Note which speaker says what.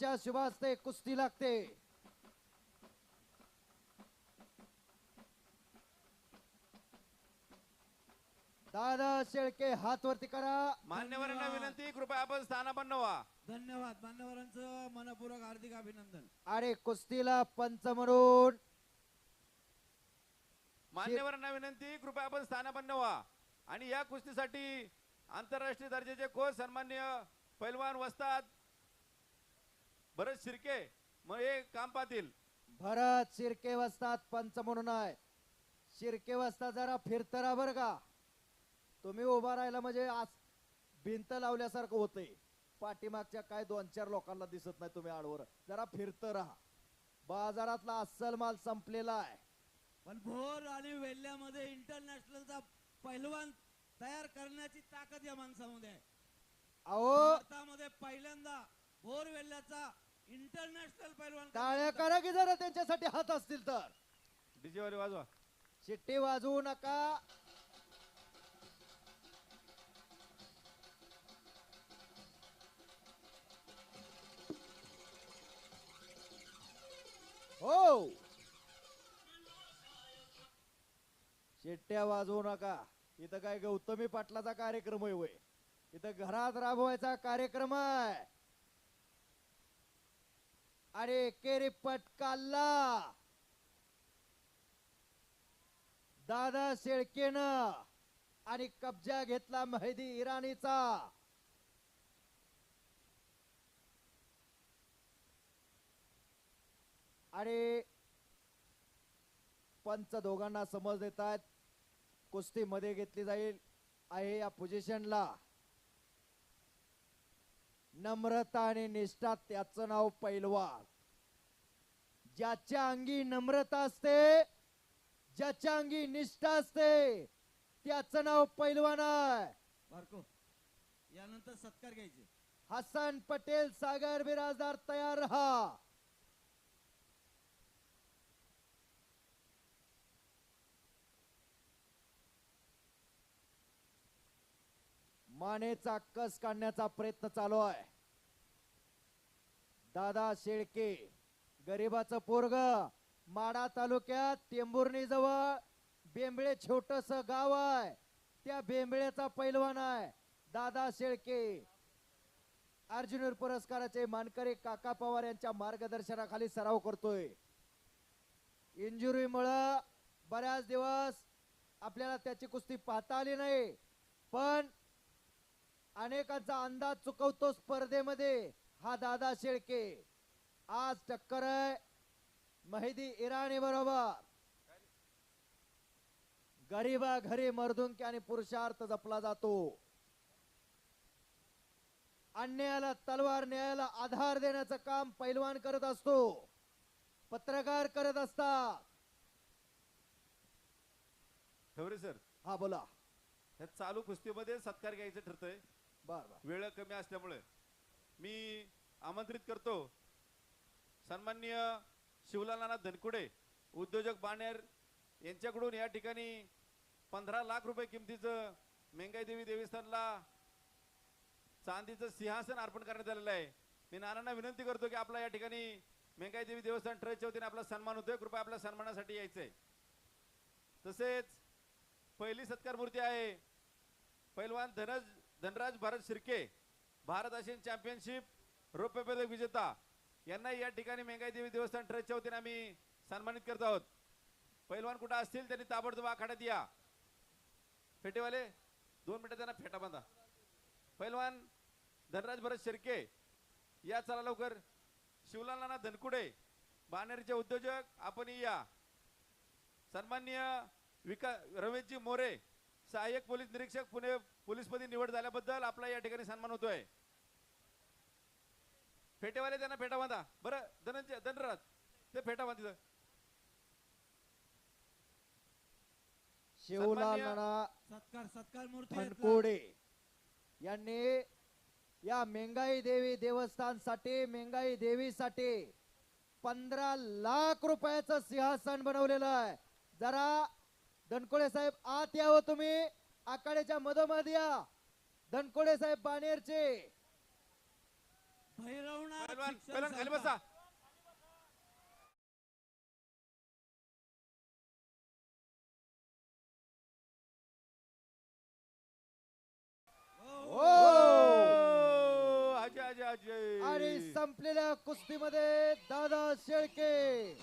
Speaker 1: यांच्या शुभास्ते कुस्ती लागते. दादा शेळके हात वरती करा.
Speaker 2: मान्यवरांना विनंती कृपया आपण स्थानापन्न व्हा
Speaker 3: धन्यवाद. मान्यवरांचं मनपूर्वक हार्दिक अभिनंदन.
Speaker 1: आणि कुस्तीला पंच म्हणून.
Speaker 2: मान्यवरांना विनंती कृपया आपण स्थानापन्न व्हा आणि या कुस्तीसाठी आंतरराष्ट्रीय दर्जाचे कोच सन्मान्य पैलवान वस्तात भरत शिर्के मग हे काम पाहतील.
Speaker 1: भरत शिर्के वसतात पंच म्हणून आहे. शिर्के वसता जरा फिरतरा बर का. तुम्ही उभा राहिला म्हणजे आज भिंत लावल्यासारखं होतंय. पाठीमागच्या काय दोन चार लोकांना दिसत नाही तुम्ही आडवर. जरा फिरत राहा. बाजारातला अस्सल माल संपलेला आहे.
Speaker 3: पण भोर आणि वेल्ल्यामध्ये इंटरनॅशनलचा पैलवान तयार करण्याची ताकद या माणसामध्ये आहे.
Speaker 1: अहो.
Speaker 3: भारतामध्ये पहिल्यांदा भोर वेल्ल्याचा इंटरनॅशनल पैलवान
Speaker 1: टाळ्या करा की जरा त्यांच्यासाठी हात असतील तर.
Speaker 2: डीजे वाले वाजवा.
Speaker 1: शिट्टी वाजवू नका. हो. शिट्ट्या वाजवू नका. इथं काय गौतमी पाटलाचा कार्यक्रम आहे वय इथं घरात राबवायचा कार्यक्रम आहे. अरे केरे पटकाला. दादा शेळकेनं आणि कब्जा घेतला मेहदी इराणीचा. आणि पंच दोघांना समज देतात कुस्ती मध्ये घेतली जाईल आहे या पोझिशनला नम्रता आणि निष्ठा त्याचं नाव पैलवान. ज्याच्या अंगी नम्रता असते ज्याच्या अंगी निष्ठा असते त्याचं नाव पैलवान आहे.
Speaker 3: बारको यानंतर सत्कार घ्यायचे.
Speaker 1: हसन पटेल सागर बिराजदार तयार रहा. मानेचा कस काढण्याचा प्रयत्न चालू आहे. दादा शेळके गरीबाचं पोरग माडा तालुक्यात टेंभुर्णी जवळ बेंबळे छोटस गाव आहे. त्या बेंबळेचा पैलवान आहे. दादा शेळके अर्जुनर पुरस्काराचे मानकरी काका पवार यांच्या मार्गदर्शनाखाली सराव करतोय. इंजुरीमुळं बऱ्याच दिवस आपल्याला त्याची कुस्ती पाहता आली नाही पण अनेकांचा अंदाज चुकवतो स्पर्धेमध्ये. हा दादा शेळके. आज टक्कर आहे. महिदी इराणी बरोबर. गरीबा घरी मर्दुंकी आणि पुरुषार्थ जपला जातो. अन्यायाला तलवार न्यायाला आधार देण्याचं काम पैलवान करत असतो. पत्रकार करत असतात.
Speaker 2: ठवरे सर.
Speaker 1: हा बोला.
Speaker 2: ह्या चालू कुस्तीमध्ये सत्कार घ्यायचं ठरतंय.
Speaker 1: बर बर.
Speaker 2: वेळ कमी असल्यामुळे. मी आमंत्रित करतो. सन्माननीय शिवलालनाथ धनकुडे उद्योजक बाणेर यांच्याकडून या ठिकाणी पंधरा लाख रुपये किमतीचं मेंगाई देवी देवस्थानला चांदीचं सिंहासन अर्पण करण्यात आलेलं आहे. मी नानांना विनंती करतो की आपला या ठिकाणी मेंगाई देवी देवस्थान ट्रस्टच्या वतीने आपला सन्मान होतोय. कृपया आपल्या सन्मानासाठी यायचंय. तसेच पहिली सत्कार मूर्ती आहे पैलवान धनज धनराज भारत शिर्के. भारत आशियन चॅम्पियनशिप रौप्य पदक विजेता. यांना या ठिकाणी मेंगाई देवी देवस्थान ट्रस्टच्या वतीने आम्ही सन्मानित करत आहोत. पैलवान कुठं असतील त्यांनी ताबडतोब आखाड्यात या. फेटेवाले दोन मिनिटं त्यांना फेटा बांधा. पैलवान धनराज भरत शिर्के या चला लवकर. शिवलाल नाना धनकुडे बानेरचे उद्योजक आपण या. सन्माननीय विका रमेशजी मोरे सहाय्यक पोलीस निरीक्षक पुणे पोलीसमध्ये निवड झाल्याबद्दल आपला या ठिकाणी सन्मान होतोय. फेटेवाले त्यांना फेटा बांधा. बरं धनंजय धनराज ते फेटा बांधित
Speaker 1: नाना
Speaker 3: सत्कार सत्कार मूर्ती
Speaker 1: यांनी या मेंगाई देवी देवस्थानसाठी मेंगाई देवीसाठी पंधरा लाख रुपयाचं सिंहासन बनवलेलं आहे. जरा धनकोडे साहेब आत यावं तुम्ही. आखाड्याच्या मधोमध या. धनकोडे साहेब बाणेरचे.
Speaker 2: बसा.
Speaker 3: हो,
Speaker 2: अजय
Speaker 1: आणि संपलेल्या कुस्तीमध्ये दादा शेळके.